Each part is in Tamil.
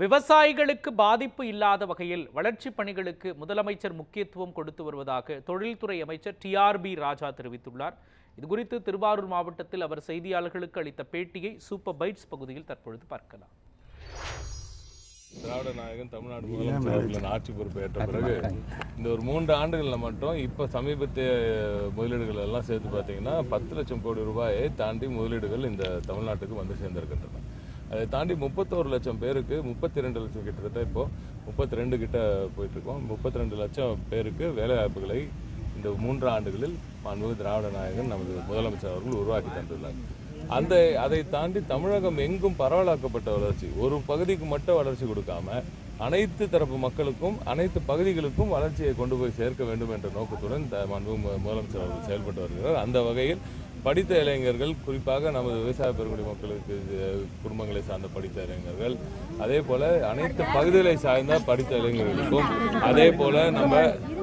விவசாயிகளுக்கு பாதிப்பு இல்லாத வகையில் வளர்ச்சிப் பணிகளுக்கு முதலமைச்சர் முக்கியத்துவம் கொடுத்து வருவதாக தொழில்துறை அமைச்சர் டிஆர்பி ராஜா தெரிவித்துள்ளார். இதுகுறித்து திருவாரூர் மாவட்டத்தில் அவர் செய்தியாளர்களுக்கு அளித்த பேட்டியை சூப்பர் பைட்ஸ் பகுதியில் தற்பொழுது பார்க்கலாம். திராவிட நாயகன் தமிழ்நாடு முதலமைச்சர்கள் ஆட்சி பொறுப்பேற்ற பிறகு இந்த ஒரு மூன்று ஆண்டுகளில் மட்டும் இப்போ சமீபத்திய முதலீடுகள் எல்லாம் சேர்த்து பார்த்தீங்கன்னா பத்து லட்சம் கோடி ரூபாயை தாண்டி முதலீடுகள் இந்த தமிழ்நாட்டுக்கு வந்து சேர்ந்திருக்கின்றன. அதை தாண்டி முப்பத்தோரு லட்சம் பேருக்கு முப்பத்தி ரெண்டு லட்சம் கிட்டத்தட்ட இப்போ முப்பத்தி ரெண்டு கிட்ட போயிட்டுருக்கோம். முப்பத்தி ரெண்டு லட்சம் பேருக்கு வேலைவாய்ப்புகளை இந்த மூன்று ஆண்டுகளில் மாண்புமிகு திராவிட நாயகன் நமது முதலமைச்சர் அவர்கள் உருவாக்கி தந்துள்ளார். அந்த அதை தாண்டி தமிழகம் எங்கும் பரவலாக்கப்பட்ட வளர்ச்சி ஒரு பகுதிக்கு மட்டும் வளர்ச்சி கொடுக்காம அனைத்து தரப்பு மக்களுக்கும் அனைத்து பகுதிகளுக்கும் வளர்ச்சியை கொண்டு போய் சேர்க்க வேண்டும் என்ற நோக்கத்துடன் த- மாண்பு மு- முதலமைச்சர் அவர்கள் செயல்பட்டு வருகிறார். அந்த வகையில் படித்த இளைஞர்கள் குறிப்பாக நமது விவசாய பெருங்குடி மக்களுக்கு குடும்பங்களை சார்ந்த படித்த இளைஞர்கள் அதே போல அனைத்து பகுதிகளை சார்ந்த படித்த இளைஞர்களுக்கும் அதே போல நம்ம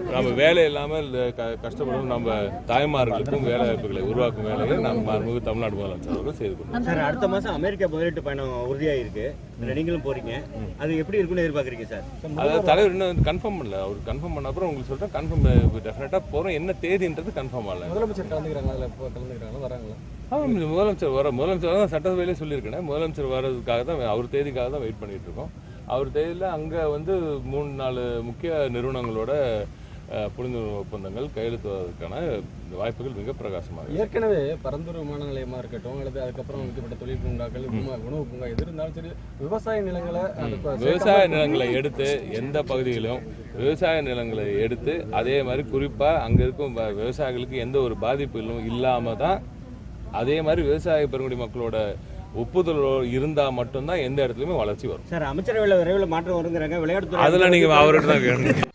நம்ம வேலை இல்லாமல் க- கஷ்டப்படும் நம்ம தாய்மார்களுக்கும் வேலை வாய்ப்புகளை உருவாக்கும் வேலையை நம்ம மாண்புமிகு தமிழ்நாடு முதலமைச்சர் அவர்கள் செய்து கொண்டு சார் அடுத்த மாசம் அமெரிக்கா முதலீட்டு பயணம் உறுதியாயிருக்கு. நீங்களும் போறீங்க. அது எப்படி இருக்குன்னு எதிர்பார்க்குறீங்க சார்? அதாவது தலைவர் இன்னும் கன்ஃபார்ம் பண்ணல. அவர் கன்ஃபார்ம் பண்ண அப்புறம் உங்களுக்கு சொல்றேன். கன்ஃபார்ம் டெஃபினட்டாக போகிறோம் என்ன தேதின்றது கன்ஃபார்ம் ஆகல. முதலமைச்சர் கலந்துக்கிறாங்களா? இல்லை இப்போ கலந்துக்கிறாங்களா? வராங்களா? முதலமைச்சர் வர முதலமைச்சர் தான் சட்டசபையிலே சொல்லியிருக்கேன் முதலமைச்சர் வர்றதுக்காக தான் அவர் தேதிக்காக தான் வெயிட் பண்ணிட்டு இருக்கோம். அவர் தேதியில் அங்கே வந்து மூணு நாலு முக்கிய நிறுவனங்களோட புரிந்துணர்வு ஒப்பந்தங்கள் கையெழுத்துவதற்கான வாய்ப்புகள் மிக பிரகாசமாக. ஏற்கனவே பரந்தூர் விமான நிலையமா இருக்கட்டும் அல்லது அதுக்கப்புறம் வைக்கப்பட்ட தொழில் பூங்காக்கள் உணவு பூங்கா எது இருந்தாலும் சரி விவசாய நிலங்களை விவசாய நிலங்களை எடுத்து எந்த பகுதியிலும் விவசாய நிலங்களை எடுத்து அதே மாதிரி குறிப்பாக அங்கே இருக்கும் விவசாயிகளுக்கு எந்த ஒரு பாதிப்புகளும் இல்லாமல் தான் அதே மாதிரி விவசாய பெருங்குடி மக்களோட ஒப்புதல் இருந்தால் மட்டும்தான் எந்த இடத்துலையுமே வளர்ச்சி வரும். சார் அமைச்சரவையில் விரைவில் மாற்றம் வருங்கிறாங்க விளையாட்டுத்துறை அதில் நீங்கள் அவர்கிட்ட தான் கேட்கணும்.